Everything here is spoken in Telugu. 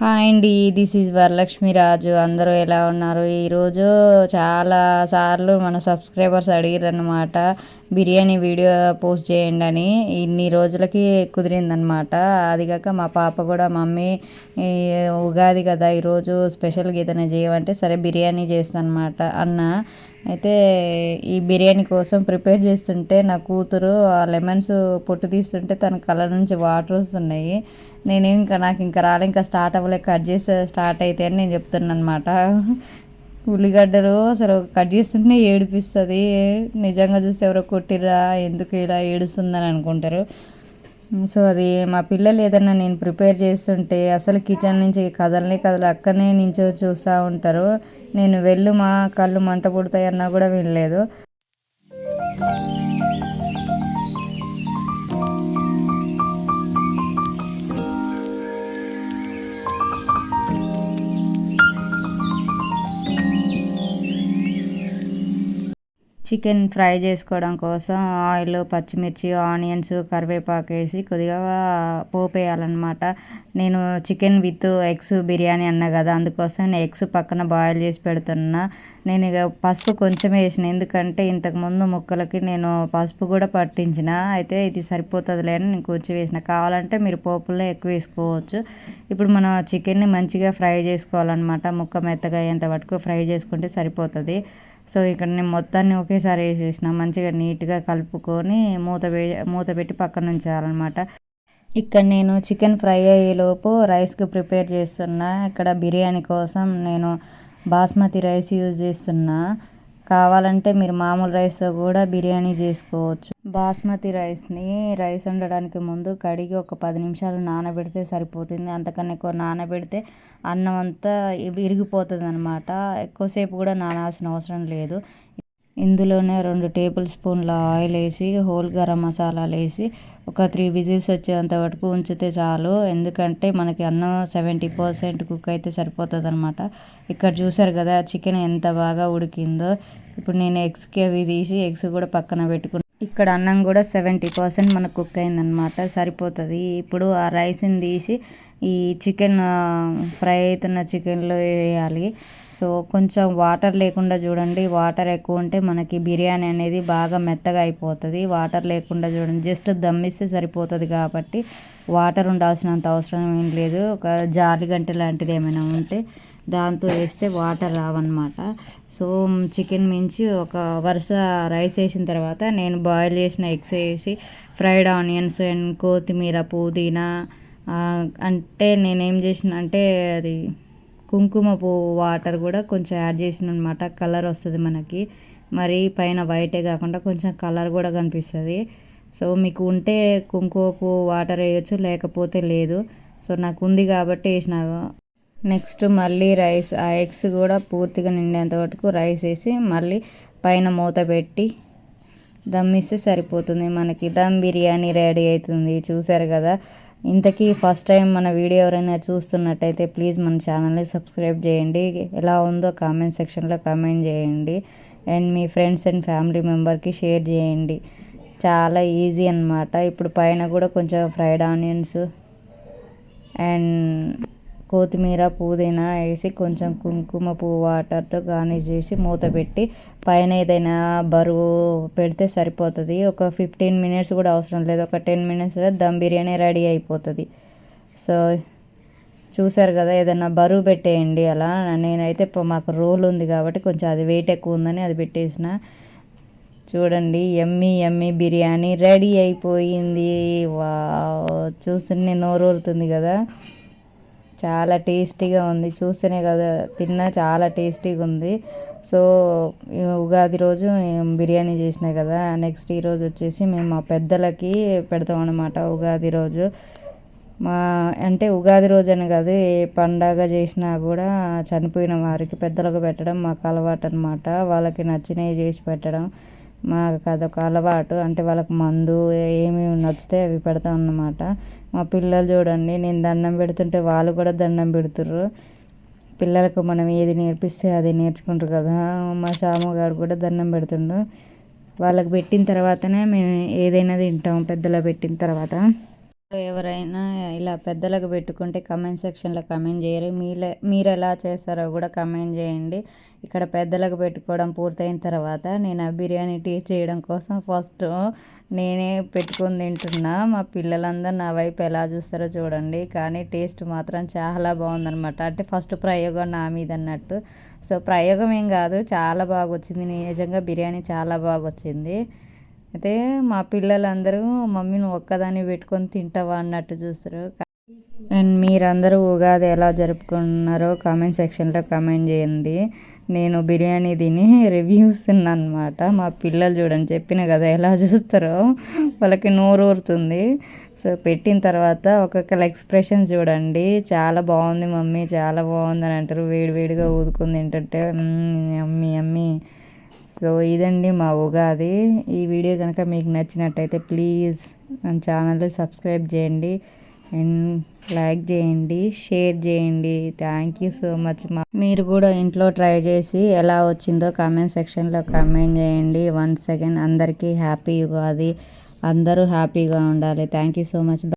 హాయ్ అండి దిస్ ఈజ్ వరలక్ష్మి రాజు. అందరూ ఎలా ఉన్నారు? ఈరోజు చాలా సార్లు మన సబ్స్క్రైబర్స్ అడిగారనమాట బిర్యానీ వీడియో పోస్ట్ చేయండి అని ఇన్ని రోజులకి కుదిరిందనమాట అది కాక మా పాప కూడా మమ్మీ ఉగాది కదా ఈరోజు స్పెషల్గా ఏదైనా చేయమంటే సరే బిర్యానీ చేస్తాను అనమాట అన్న. అయితే ఈ బిర్యానీ కోసం ప్రిపేర్ చేస్తుంటే నా కూతురు ఆ లెమన్స్ పొట్టు తీస్తుంటే తన కళ్ళ నుంచి వాటర్ వస్తున్నాయి. నేను ఇంకా నాకు ఇంకా రాలే ఇంకా స్టార్ట్ అవ్వలే కట్ చేసి స్టార్ట్ అయితే అని నేను చెప్తున్నాను అనమాట ఉల్లిగడ్డలు అసలు కట్ చేస్తుంటే ఏడిపిస్తుంది. నిజంగా చూస్తే ఎవరో కొట్టిరా ఎందుకు ఇలా ఏడుస్తుందని అనుకుంటారు. సో అది మా పిల్లలు ఏదన్నా నేను ప్రిపేర్ చేస్తుంటే అసలు కిచెన్ నుంచి కదలని కదలు అక్కడనే నించో చూస్తూ ఉంటారు. నేను వెళ్ళు మా కళ్ళు మంట పుడతాయన్నా కూడా వినలేదు. చికెన్ ఫ్రై చేసుకోవడం కోసం ఆయిల్ పచ్చిమిర్చి ఆనియన్స్ కరివేపాకు వేసి కొద్దిగా పోపు వేయాలన్నమాట నేను చికెన్ విత్ ఎగ్స్ బిర్యానీ అన్నా కదా అందుకోసం నేను ఎగ్స్ పక్కన బాయిల్ చేసి పెడుతున్నా. నేను ఇక పసుపు కొంచెం వేసిన ఎందుకంటే ఇంతకుముందు ముక్కలకి నేను పసుపు కూడా పట్టించిన. అయితే ఇది సరిపోతుందిలే అని నేను కొంచెం వేసిన. కావాలంటే మీరు పోపుల్లో ఎక్కువ వేసుకోవచ్చు. ఇప్పుడు మనం చికెన్ని మంచిగా ఫ్రై చేసుకోవాలన్నమాట. ముక్క మెత్తగా అయ్యేంత వరకు ఫ్రై చేసుకుంటే సరిపోతుంది. సో ఇక్కడ నేను మొత్తాన్ని ఒకేసారి వేసేసిన. మంచిగా నీట్గా కలుపుకొని మూత మూత పెట్టి పక్కన ఉంచాలన్నమాట. ఇక్కడ నేను చికెన్ ఫ్రై అయ్యేలోపు రైస్కి ప్రిపేర్ చేస్తున్నా. ఇక్కడ బిర్యానీ కోసం నేను బాస్మతి రైస్ యూజ్ చేస్తున్నా. కావాలంటే మీరు మామూలు రైస్తో కూడా బిర్యానీ చేసుకోవచ్చు. బాస్మతి రైస్ని రైస్ వండడానికి ముందు కడిగి ఒక పది నిమిషాలు నానబెడితే సరిపోతుంది. అంతకన్నా ఎక్కువ నానబెడితే అన్నం అంతా విరిగిపోతుంది అనమాట ఎక్కువసేపు కూడా నానాల్సిన అవసరం లేదు. ఇందులోనే రెండు టేబుల్ స్పూన్ల ఆయిల్ వేసి హోల్ గరం మసాలాలు వేసి ఒక త్రీ విజిల్స్ వచ్చేంత వరకు ఉంచితే చాలు. ఎందుకంటే మనకి అన్నం సెవెంటీ పర్సెంట్ కుక్ అయితే సరిపోతుంది అనమాట ఇక్కడ చూసారు కదా చికెన్ ఎంత బాగా ఉడికిందో. ఇప్పుడు నేను ఎగ్స్కి అవి తీసి ఎగ్స్ కూడా పక్కన పెట్టుకున్నాను. ఇక్కడ అన్నం కూడా సెవెంటీ పర్సెంట్ మనకు కుక్ అయిందనమాట సరిపోతుంది. ఇప్పుడు ఆ రైస్ని తీసి ఈ చికెన్ ఫ్రై అవుతున్న చికెన్లో వేయాలి. సో కొంచెం వాటర్ లేకుండా చూడండి. వాటర్ ఎక్కువ ఉంటే మనకి బిర్యానీ అనేది బాగా మెత్తగా అయిపోతుంది. వాటర్ లేకుండా చూడండి. జస్ట్ దమ్మిస్తే సరిపోతుంది కాబట్టి వాటర్ ఉండాల్సినంత అవసరం ఏం లేదు. ఒక జాలి గంట లాంటిది ఏమైనా ఉంటే దాంతో వేస్తే వాటర్ రావన్నమాట. సో చికెన్ మించి ఒక వరుస రైస్ వేసిన తర్వాత నేను బాయిల్ చేసిన ఎగ్స్ వేసి ఫ్రైడ్ ఆనియన్స్ అండ్ కొత్తిమీర పుదీనా అంటే నేనేం చేసిన అంటే అది కుంకుమ పువ్వు వాటర్ కూడా కొంచెం యాడ్ చేసిన అనమాట కలర్ వస్తుంది మనకి. మరి పైన వైటే కాకుండా కొంచెం కలర్ కూడా కనిపిస్తుంది. సో మీకు ఉంటే కుంకుమ పువ్వు వాటర్ వేయచ్చు లేకపోతే లేదు. సో నాకు ఉంది కాబట్టి వేసిన నెక్స్ట్ మళ్ళీ రైస్ ఆ ఎగ్స్ కూడా పూర్తిగా నిండేంత వరకు రైస్ వేసి మళ్ళీ పైన మూత పెట్టి దమ్ ఇస్తే సరిపోతుంది మనకి. దమ్ బిర్యానీ రెడీ అవుతుంది. చూసారు కదా? ఇంతకీ ఫస్ట్ టైం మన వీడియో ఎవరైనా చూస్తున్నట్టయితే ప్లీజ్ మన ఛానల్ని సబ్స్క్రైబ్ చేయండి. ఎలా ఉందో కామెంట్ సెక్షన్లో కామెంట్ చేయండి. అండ్ మీ ఫ్రెండ్స్ అండ్ ఫ్యామిలీ మెంబర్కి షేర్ చేయండి. చాలా ఈజీ అనమాట ఇప్పుడు పైన కూడా కొంచెం ఫ్రైడ్ ఆనియన్స్ అండ్ కొత్తిమీర పుదీనా వేసి కొంచెం కుంకుమ పువ్వు వాటర్తో గార్నిష్ చేసి మూత పెట్టి పైన ఏదైనా బరువు పెడితే సరిపోతుంది. ఒక ఫిఫ్టీన్ మినిట్స్ కూడా అవసరం లేదు. ఒక టెన్ మినిట్స్లో దమ్ బిర్యానీ రెడీ అయిపోతుంది. సో చూసారు కదా ఏదైనా బరువు పెట్టేయండి అలా. నేనైతే మాకు రోల్ ఉంది కాబట్టి కొంచెం అది వెయిట్ ఎక్కువ ఉందని అది పెట్టేసిన. చూడండి ఎమ్మి ఎమ్మి బిర్యానీ రెడీ అయిపోయింది. వా చూస్తుంటే నోరు కదా. చాలా టేస్టీగా ఉంది. చూస్తేనే కదా తిన్నా చాలా టేస్టీగా ఉంది. సో ఉగాది రోజు బిర్యానీ చేసిన కదా నెక్స్ట్ ఈరోజు వచ్చేసి మేము మా పెద్దలకి పెడతాం అనమాట ఉగాది రోజు. మా అంటే ఉగాది రోజు అని కాదు ఏ పండగ చేసినా కూడా చనిపోయిన వారికి పెద్దలకు పెట్టడం మాకు అలవాటు అనమాట వాళ్ళకి నచ్చినవి చేసి పెట్టడం. మాకు అదొక అలవాటు. అంటే వాళ్ళకి మందు ఏమేమి నచ్చితే అవి పెడతాం అన్నమాట. మా పిల్లలు చూడండి నేను దండం పెడుతుంటే వాళ్ళు కూడా దండం పెడుతుర్రు. పిల్లలకు మనం ఏది నేర్పిస్తే అది నేర్చుకుంటారు కదా. మా షాముగాడు కూడా దండం పెడుతుండు. వాళ్ళకి పెట్టిన తర్వాతనే మేము ఏదైనా తింటాం పెద్దలు పెట్టిన తర్వాత. ఎవరైనా ఇలా పెద్దలకు పెట్టుకుంటే కమెంట్ సెక్షన్లో కమెంట్ చేయరు. మీరే మీరు ఎలా చేస్తారో కూడా కమెంట్ చేయండి. ఇక్కడ పెద్దలకు పెట్టుకోవడం పూర్తయిన తర్వాత నేను ఆ బిర్యానీ టేస్ట్ చేయడం కోసం ఫస్ట్ నేనే పెట్టుకొని తింటున్నా. మా పిల్లలందరూ నా వైపు ఎలా చూస్తారో చూడండి. కానీ టేస్ట్ మాత్రం చాలా బాగుందనమాట అంటే ఫస్ట్ ప్రయోగం నా మీద అన్నట్టు. సో ప్రయోగం ఏం కాదు. చాలా బాగా వచ్చింది నిజంగా బిర్యానీ చాలా బాగా వచ్చింది అయితే మా పిల్లలందరూ మమ్మీని ఒక్కదాన్ని పెట్టుకొని తింటావా? అన్నట్టు చూస్తారు. అండ్ మీరందరూ ఉగాది ఎలా జరుపుకున్నారో కామెంట్ సెక్షన్లో కామెంట్ చేయండి. నేను బిర్యానీ తిని రివ్యూస్ అనమాట మా పిల్లలు చూడండి చెప్పిన కదా ఎలా చూస్తారో. వాళ్ళకి నోరు ఊరుతుంది. సో పెట్టిన తర్వాత ఒక్కొక్కళ్ళ ఎక్స్ప్రెషన్స్ చూడండి. చాలా బాగుంది మమ్మీ చాలా బాగుంది అని అంటారు. వేడి వేడిగా ఊదుకుంది ఏంటంటే అమ్మి అమ్మి. సో ఇదండి మా ఉగాది. ఈ వీడియో కనుక మీకు నచ్చినట్టయితే ప్లీజ్ మన ఛానల్ సబ్స్క్రైబ్ చేయండి. అండ్ లైక్ చేయండి షేర్ చేయండి. థ్యాంక్ యూ సో మచ్ మా మీరు కూడా ఇంట్లో ట్రై చేసి ఎలా వచ్చిందో కామెంట్ సెక్షన్లో కామెంట్ చేయండి. వన్ సెకండ్ అందరికీ హ్యాపీ ఉగాది. అందరూ హ్యాపీగా ఉండాలి. Thank you so much.